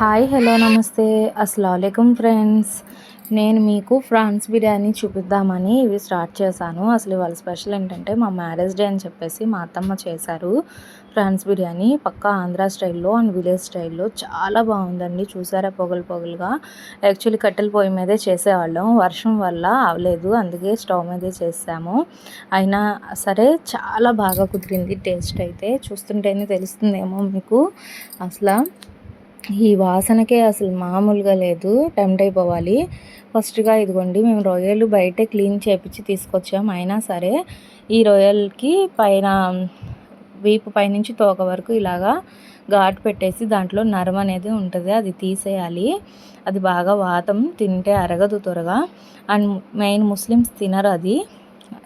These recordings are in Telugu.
హాయ్ హలో నమస్తే. అస్సలం ఫ్రెండ్స్. నేను మీకు ఫ్రాన్స్ బిర్యానీ చూపిద్దామని ఇవి స్టార్ట్ చేశాను. అసలు వాళ్ళ స్పెషల్ ఏంటంటే మా మ్యారేజ్ డే అని చెప్పేసి మా అత్తమ్మ చేశారు ఫ్రాన్స్ బిర్యానీ. పక్కా ఆంధ్ర స్టైల్లో అండ్ విలేజ్ స్టైల్లో చాలా బాగుందండి. చూసారా? పొగలు పొగలుగా. యాక్చువల్లీ కట్టెల పొయ్యి మీదే చేసేవాళ్ళం. వర్షం వల్ల అవలేదు అందుకే స్టవ్ మీదే చేసాము. అయినా సరే చాలా బాగా కుదిరింది టేస్ట్ అయితే. చూస్తుంటేనే తెలుస్తుందేమో మీకు. అసలు ఈ వాసనకే అసలు మామూలుగా లేదు. టెంప్ట్ అయిపోవాలి. ఫస్ట్గా ఇదిగోండి మేము రొయ్యలు బయటే క్లీన్ చేపించి తీసుకొచ్చాం. అయినా సరే ఈ రొయ్యలకి పైన వీపు పైనుంచి తోక వరకు ఇలాగా ఘాటు పెట్టేసి దాంట్లో నరం అనేది ఉంటుంది. అది తీసేయాలి. అది బాగా వాతం తింటే అరగదు త్వరగా. అండ్ మెయిన్ ముస్లిమ్స్ తినరు అది.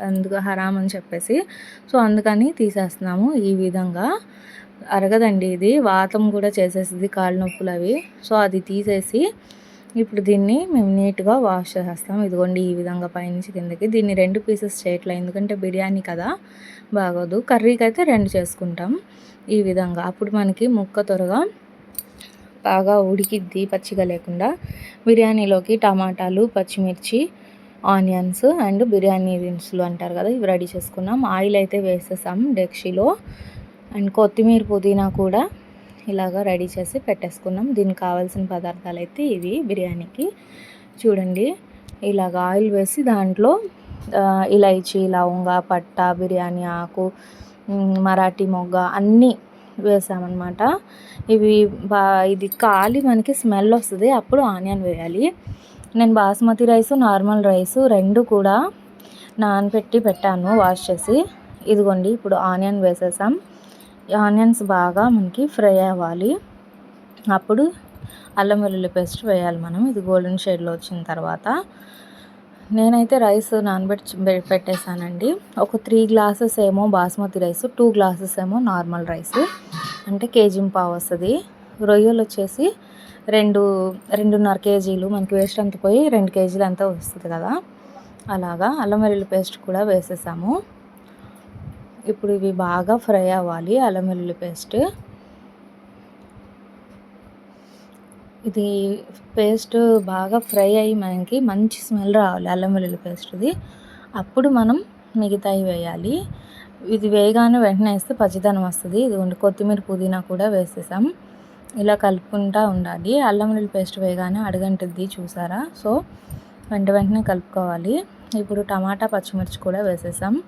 అందుకు హరామ్ అని చెప్పేసి. సో అందుకని తీసేస్తున్నాము ఈ విధంగా. అరగదండి ఇది. వాతం కూడా చేసేసింది కాళ్ళ నొప్పులు అవి. సో అది తీసేసి ఇప్పుడు దీన్ని మేము నీట్గా వాష్ చేసేస్తాం. ఇదిగోండి ఈ విధంగా పైనుంచి కిందకి. దీన్ని రెండు పీసెస్ చేయట్లేదు ఎందుకంటే బిర్యానీ కదా బాగోదు. కర్రీకి అయితే రెండు చేసుకుంటాం ఈ విధంగా. అప్పుడు మనకి ముక్క త్వరగా బాగా ఉడికిద్ది పచ్చిగా లేకుండా. బిర్యానీలోకి టమాటాలు పచ్చిమిర్చి ఆనియన్స్ అండ్ బిర్యానీ దినుసులు అంటారు కదా ఇవి రెడీ చేసుకున్నాం. ఆయిల్ అయితే వేసేసాం డెక్షిలో. అండ్ కొత్తిమీర పుదీనా కూడా ఇలాగ రెడీ చేసి పెట్టేసుకున్నాం. దీనికి కావాల్సిన పదార్థాలు అయితే ఇవి. బిర్యానీకి చూడండి ఇలాగ ఆయిల్ వేసి దాంట్లో ఇలైచి లవంగ పట్ట బిర్యానీ ఆకు మరాఠీ మొగ్గ అన్నీ వేసామన్నమాట. ఇవి బా ఇది కాలి మనకి స్మెల్ వస్తుంది అప్పుడు ఆనియన్ వేయాలి. నేను బాస్మతి రైస్ నార్మల్ రైస్ రెండు కూడా నానబెట్టి పెట్టాను వాష్ చేసి. ఇదిగోండి ఇప్పుడు ఆనియన్ వేసేసాం. ఆనియన్స్ బాగా మనకి ఫ్రై అవ్వాలి. అప్పుడు అల్లం వెల్లుల్లి పేస్ట్ వేయాలి మనం. ఇది గోల్డెన్ షేడ్లో వచ్చిన తర్వాత. నేనైతే రైస్ నానబెట్టి పెట్టేశానండి. ఒక త్రీ గ్లాసెస్ ఏమో బాస్మతి రైస్ టూ గ్లాసెస్ ఏమో నార్మల్ రైస్. అంటే కేజీ పావు వస్తుంది. రొయ్యలు వచ్చేసి రెండు రెండున్నర కేజీలు. మనకి వేస్ట్ అంత పోయి రెండు కేజీలు అంతా వస్తుంది కదా. అలాగా అల్లం వెల్లుల్లి పేస్ట్ కూడా వేసేసాము. ఇప్పుడు ఇవి బాగా ఫ్రై అవ్వాలి అల్లం వెల్లుల్లి పేస్ట్. ఇది పేస్ట్ బాగా ఫ్రై అయ్యి మనకి మంచి స్మెల్ రావాలి అల్లం వెల్లుల్లి పేస్ట్ది. అప్పుడు మనం మిగతాయి వేయాలి. ఇది వేయగానే వెంటనే వేస్తే పచ్చిదనం వస్తుంది. ఇది కొత్తిమీర పుదీనా కూడా వేసేసాం. ఇలా కలుపుకుంటూ ఉండాలి. అల్లం వెల్లుల్లి పేస్ట్ వేయగానే అడగంటుంది చూసారా? సో వెంట వెంటనే కలుపుకోవాలి. ఇప్పుడు టమాటా పచ్చిమిర్చి కూడా వేసేసాం.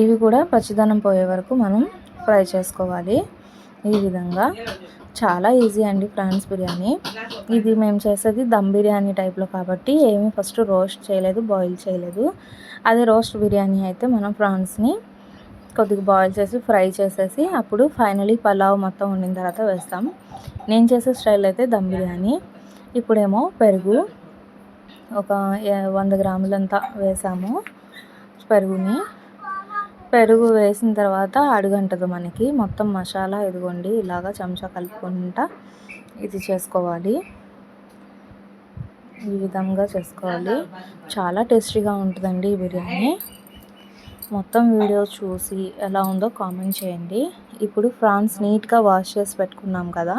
ఇవి కూడా పచ్చిదనం పోయే వరకు మనం ఫ్రై చేసుకోవాలి. ఈ విధంగా చాలా ఈజీ అండి ప్రాన్స్ బిర్యానీ. ఇది మేము చేసేది దమ్ బిర్యానీ టైప్లో కాబట్టి ఏమీ ఫస్ట్ రోస్ట్ చేయలేదు బాయిల్ చేయలేదు. అదే రోస్ట్ బిర్యానీ అయితే మనం ప్రాన్స్ని కొద్దిగా బాయిల్ చేసి ఫ్రై చేసేసి అప్పుడు ఫైనలీ పలావ్ మొత్తం వండిన తర్వాత వేస్తాం. నేను చేసే స్టైల్ అయితే దమ్ బిర్యానీ. ఇప్పుడేమో పెరుగు ఒక వంద గ్రాములంతా వేసాము. పెరుగుని పెరుగు వేసిన తర్వాత అడుగంటదు మనకి. మొత్తం మసాలా ఇదిగోండి ఇలాగా చెంచా కలుపుకుంటా ఇది చేసుకోవాలి. ఈ విధంగా చేసుకోవాలి. చాలా టేస్టీగా ఉంటుందండి ఈ బిర్యానీ. మొత్తం వీడియో చూసి ఎలా ఉందో కామెంట్ చేయండి. ఇప్పుడు ఫ్రాన్స్ నీట్గా వాష్ చేసి పెట్టుకున్నాం కదా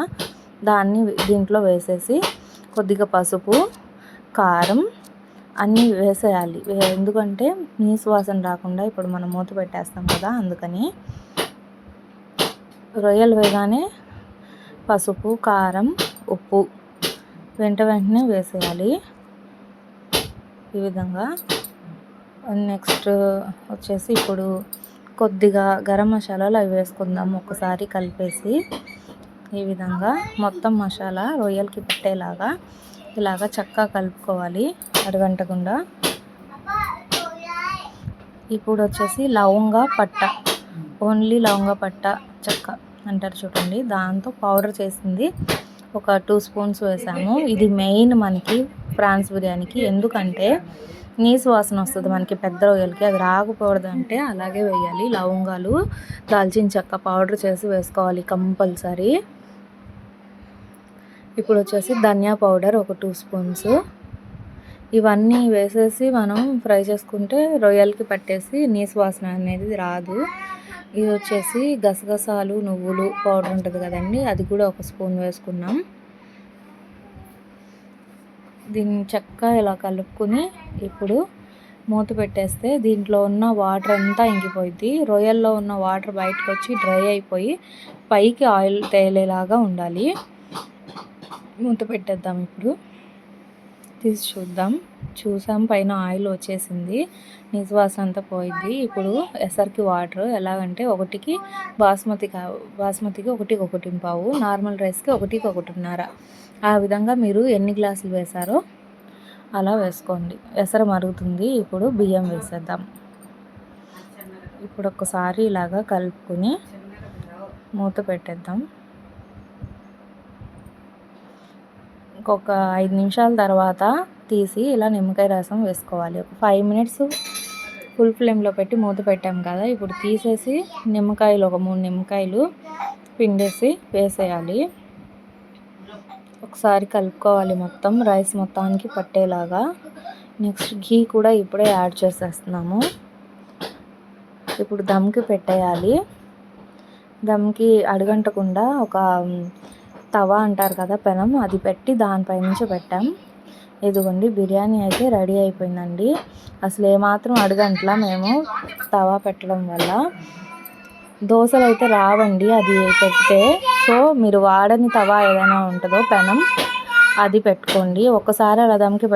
దాన్ని దీంట్లో వేసేసి కొద్దిగా పసుపు కారం అన్నీ వేసేయాలి. ఎందుకంటే నీ సువాసన రాకుండా ఇప్పుడు మనం మూత పెట్టేస్తాం కదా అందుకని రొయ్యలు వేయగానే పసుపు కారం ఉప్పు వెంట వెంటనే వేసేయాలి. ఈ విధంగా నెక్స్ట్ వచ్చేసి ఇప్పుడు కొద్దిగా గరం మసాలాలు అవి వేసుకుందాం ఒకసారి కలిపేసి. ఈ విధంగా మొత్తం మసాలా రొయ్యలకి పెట్టేలాగా ఇలాగా చక్కగా కలుపుకోవాలి అరగంటకుండా ఇప్పుడు వచ్చేసి లవంగ పట్ట. ఓన్లీ లవంగ పట్ట చెక్క అంటారు చూడండి. దాంతో పౌడర్ చేసింది. ఒక టూ స్పూన్స్ వేసాము. ఇది మెయిన్ మనకి ప్రాన్స్ బిర్యానీకి. ఎందుకంటే నీసు వాసన వస్తుంది మనకి పెద్ద రొయ్యలకి. అది రాకపోవడదు అంటే అలాగే వేయాలి. లవంగాలు దాల్చిన చెక్క పౌడర్ చేసి వేసుకోవాలి కంపల్సరీ. ఇప్పుడు వచ్చేసి ధనియా పౌడర్ ఒక టూ స్పూన్స్. ఇవన్నీ వేసేసి మనం ఫ్రై చేసుకుంటే రొయ్యలకి పట్టేసి నీసు వాసన అనేది రాదు. ఇది వచ్చేసి గసగసాలు నువ్వులు పౌడర్ ఉంటుంది కదండి అది కూడా ఒక స్పూన్ వేసుకున్నాం. దీన్ని చక్కగా ఇలా కలుపుకుని ఇప్పుడు మూత పెట్టేస్తే దీంట్లో ఉన్న వాటర్ అంతా ఇంకిపోయింది రొయ్యల్లో ఉన్న వాటర్ బయటకు వచ్చి డ్రై అయిపోయి పైకి ఆయిల్ తేలేలాగా ఉండాలి. మూత పెట్టేద్దాం ఇప్పుడు. తీసి చూద్దాం. చూసాం పైన ఆయిల్ వచ్చేసింది. వాసన అంతా పోయింది. ఇప్పుడు ఎసరికి వాటర్ ఎలాగంటే ఒకటికి బాస్మతి కా బాస్మతికి ఒకటికి ఒకటి పావు నార్మల్ రైస్కి ఒకటికి ఒకటిన్నర. ఆ విధంగా మీరు ఎన్ని గ్లాసులు వేశారో అలా వేసుకోండి. ఎసర మరుగుతుంది. ఇప్పుడు బియ్యం వేసేద్దాం. ఇప్పుడు ఒకసారి ఇలాగా కలుపుకొని మూత పెట్టేద్దాం. ఇంకొక ఐదు నిమిషాల తర్వాత తీసి ఇలా నిమ్మకాయ రసం వేసుకోవాలి. ఒక ఫైవ్ మినిట్స్ ఫుల్ ఫ్లేమ్లో పెట్టి మూత పెట్టాం కదా ఇప్పుడు తీసేసి నిమ్మకాయలు ఒక మూడు నిమ్మకాయలు పిండేసి వేసేయాలి. ఒకసారి కలుపుకోవాలి మొత్తం రైస్ మొత్తానికి పట్టేలాగా. నెక్స్ట్ ఘీ కూడా ఇప్పుడే యాడ్ చేసేస్తున్నాము. ఇప్పుడు దమ్కి పెట్టేయాలి. దమ్కి అడుగంటకుండా ఒక తవా అంటారు కదా పెనం అది పెట్టి దానిపై నుంచి పెట్టాం. ఇదిగోండి బిర్యానీ అయితే రెడీ అయిపోయిందండి. అసలు ఏమాత్రం అడుగంట్లా మేము తవా పెట్టడం వల్ల. దోశలు అయితే రావండి అది పెడితే సో మీరు వాడని తవా ఏదైనా ఉంటుందో పెనం అది పెట్టుకోండి. ఒక్కసారి అలా దమ్కి